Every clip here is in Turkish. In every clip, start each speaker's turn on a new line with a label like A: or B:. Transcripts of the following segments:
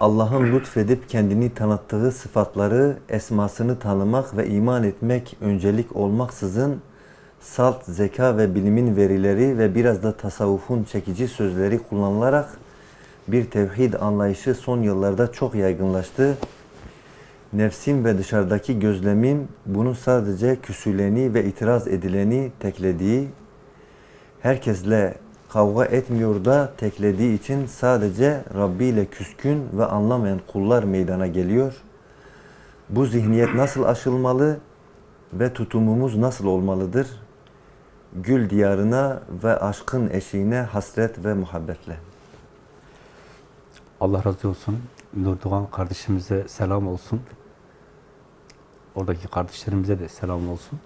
A: Allah'ın lütfedip kendini tanıttığı sıfatları, esmasını tanımak ve iman etmek öncelik olmaksızın salt, zeka ve bilimin verileri ve biraz da tasavvufun çekici sözleri kullanılarak bir tevhid anlayışı son yıllarda çok yaygınlaştı. Nefsim ve dışarıdaki gözlemim bunu sadece küsüleni ve itiraz edileni teklediği, herkesle kavga etmiyor da teklediği için sadece Rabbi ile küskün ve anlamayan kullar meydana geliyor. Bu zihniyet nasıl aşılmalı ve tutumumuz nasıl olmalıdır? Gül diyarına ve aşkın eşiğine hasret ve muhabbetle.
B: Allah razı olsun. Nurdoğan kardeşimize selam olsun. Oradaki kardeşlerimize de selam olsun.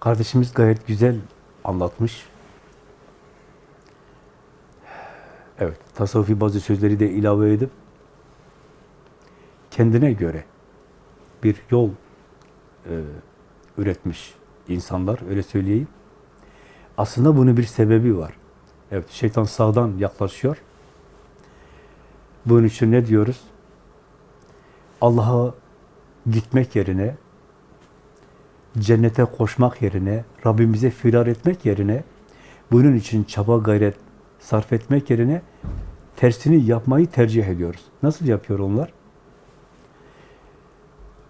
B: Kardeşimiz gayet güzel anlatmış. Evet, tasavvufi bazı sözleri de ilave edip kendine göre bir yol e, üretmiş insanlar, öyle söyleyeyim. Aslında bunun bir sebebi var. Evet, şeytan sağdan yaklaşıyor. Bunun için ne diyoruz? Allah'a gitmek yerine, cennete koşmak yerine, Rabbimize firar etmek yerine, bunun için çaba gayret sarf etmek yerine tersini yapmayı tercih ediyoruz. Nasıl yapıyor onlar?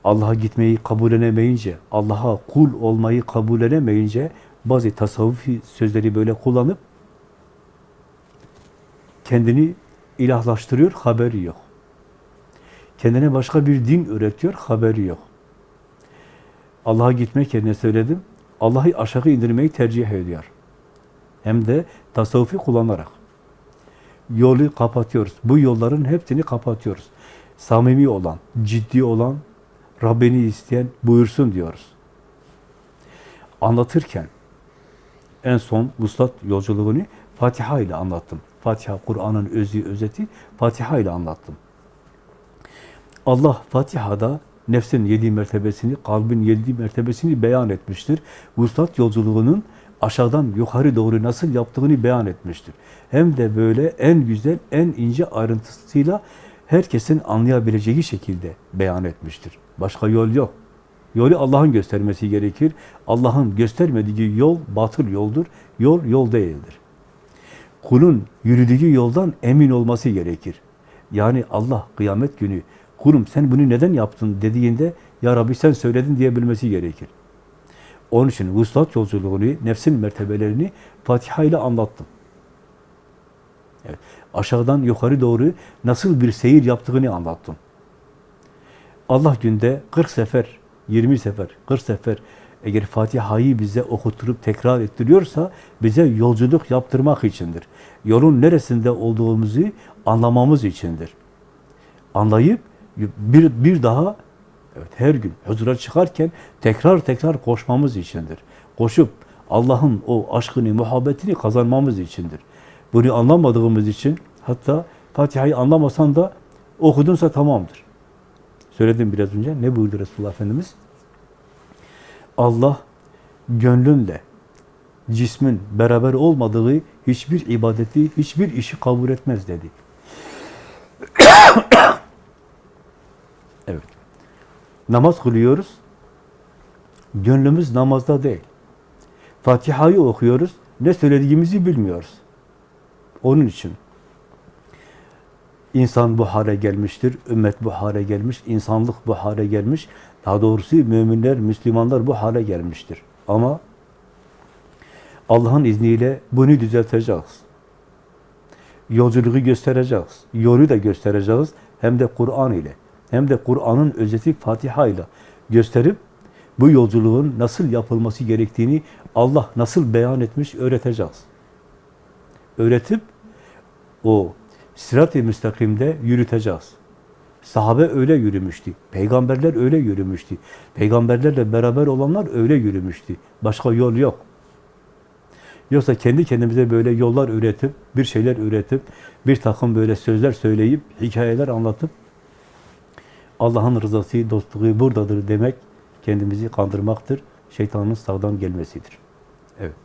B: Allah'a gitmeyi kabullenemeyince, Allah'a kul olmayı kabullenemeyince bazı tasavvufi sözleri böyle kullanıp kendini ilahlaştırıyor, haberi yok. Kendine başka bir din öğretiyor, haberi yok. Allah'a gitmek yerine söyledim, Allah'ı aşağı indirmeyi tercih ediyor. Hem de tasavvufi kullanarak. Yolu kapatıyoruz. Bu yolların hepsini kapatıyoruz. Samimi olan, ciddi olan, Rabbini isteyen buyursun diyoruz. Anlatırken en son Vuslat yolculuğunu Fatiha ile anlattım. Fatiha, Kur'an'ın özü, özeti Fatiha ile anlattım. Allah Fatiha'da nefsin yedi mertebesini, kalbin yedi mertebesini beyan etmiştir. Vuslat yolculuğunun aşağıdan yukarı doğru nasıl yaptığını beyan etmiştir. Hem de böyle en güzel, en ince ayrıntısıyla herkesin anlayabileceği şekilde beyan etmiştir. Başka yol yok. Yolu Allah'ın göstermesi gerekir. Allah'ın göstermediği yol batıl yoldur. Yol, yol değildir. Kulun yürüdüğü yoldan emin olması gerekir. Yani Allah kıyamet günü kulum sen bunu neden yaptın dediğinde ya Rabbi sen söyledin diyebilmesi gerekir. Onun için vuslat yolculuğunu, nefsin mertebelerini Fatiha ile anlattım. Evet, aşağıdan yukarı doğru nasıl bir seyir yaptığını anlattım. Allah günde 40 sefer, 20 sefer, 40 sefer eğer Fatiha'yı bize okuturup tekrar ettiriyorsa bize yolculuk yaptırmak içindir. Yolun neresinde olduğumuzu anlamamız içindir. Anlayıp bir, bir daha evet her gün huzura çıkarken tekrar tekrar koşmamız içindir. Koşup Allah'ın o aşkını, muhabbetini kazanmamız içindir. Bunu anlamadığımız için hatta Fatiha'yı anlamasan da okudunsa tamamdır. Söyledim biraz önce. Ne buyurdu Resulullah Efendimiz? Allah gönlünle cismin beraber olmadığı hiçbir ibadeti, hiçbir işi kabul etmez dedi. evet. Namaz kılıyoruz. Gönlümüz namazda değil. Fatiha'yı okuyoruz. Ne söylediğimizi bilmiyoruz. Onun için insan bu hale gelmiştir, ümmet bu hale gelmiş, insanlık bu hale gelmiş. Daha doğrusu müminler, Müslümanlar bu hale gelmiştir. Ama Allah'ın izniyle bunu düzelteceğiz. Yolculuğu göstereceğiz. Yolu da göstereceğiz. Hem de Kur'an ile. Hem de Kur'an'ın özeti Fatiha ile gösterip bu yolculuğun nasıl yapılması gerektiğini Allah nasıl beyan etmiş öğreteceğiz. Öğretip o Sırat-ı müstakimde yürüteceğiz. Sahabe öyle yürümüştü. Peygamberler öyle yürümüştü. Peygamberlerle beraber olanlar öyle yürümüştü. Başka yol yok. Yoksa kendi kendimize böyle yollar üretip, bir şeyler üretip, bir takım böyle sözler söyleyip, hikayeler anlatıp, Allah'ın rızası, dostluğu buradadır demek, kendimizi kandırmaktır. Şeytanın sağdan gelmesidir. Evet.